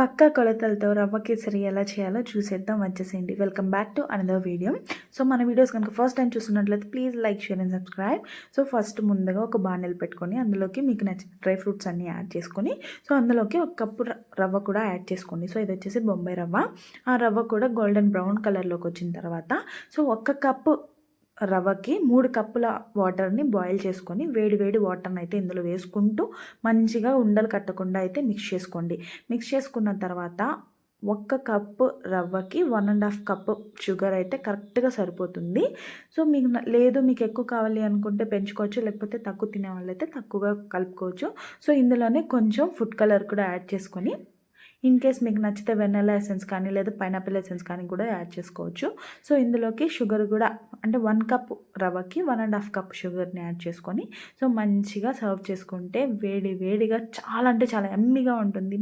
పక్క కొలతలతో రవ్వ కేసరి ఎలా చేయాలో చూసేద్దాం. వచ్చేసేయండి. Welcome back to another video so మన వీడియోస్ కనుక ఫస్ట్ టైం చూస్తున్నట్లయితే please like share and subscribe so first ముందుగా ఒక బాండెల్ పెట్టుకొని అందులోకి మీకు నచ్చిన డ్రై ఫ్రూట్స్ అన్నీ యాడ్ చేసుకొని సో అందులోకి ఒక కప్పు రవ్వ కూడా యాడ్ చేసుకోండి. సో ఇది వచ్చేసి బొంబాయి రవ్వ. ఆ రవ్వ కూడా గోల్డెన్ బ్రౌన్ కలర్లోకి వచ్చిన తర్వాత సో ఒక్క కప్పు రవ్వకి మూడు కప్పుల వాటర్ని బాయిల్ చేసుకొని వేడి వేడి వాటర్ని అయితే ఇందులో వేసుకుంటూ మంచిగా ఉండలు కట్టకుండా అయితే మిక్స్ చేసుకోండి. మిక్స్ చేసుకున్న తర్వాత ఒక్క cup రవ్వకి one and half cup sugar అయితే కరెక్ట్గా సరిపోతుంది. సో మీకు లేదు మీకు ఎక్కువ కావాలి అనుకుంటే పెంచుకోవచ్చు లేకపోతే తక్కువ తినే వాళ్ళైతే తక్కువగా కలుపుకోవచ్చు. సో ఇందులోనే కొంచెం ఫుడ్ కలర్ కూడా యాడ్ చేసుకొని ఇన్ కేస్ మీకు నచ్చితే వెన్నెలా ఎసెన్స్ కానీ లేదా పైనాపిల్ ఎసెన్స్ కానీ కూడా యాడ్ చేసుకోవచ్చు. సో ఇందులోకి షుగర్ కూడా అంటే వన్ కప్ రవ్వకి వన్ అండ్ హాఫ్ కప్ షుగర్ని యాడ్ చేసుకొని సో మంచిగా సర్వ్ చేసుకుంటే వేడి వేడిగా చాలా అంటే చాలా ఎమ్మిగా ఉంటుంది.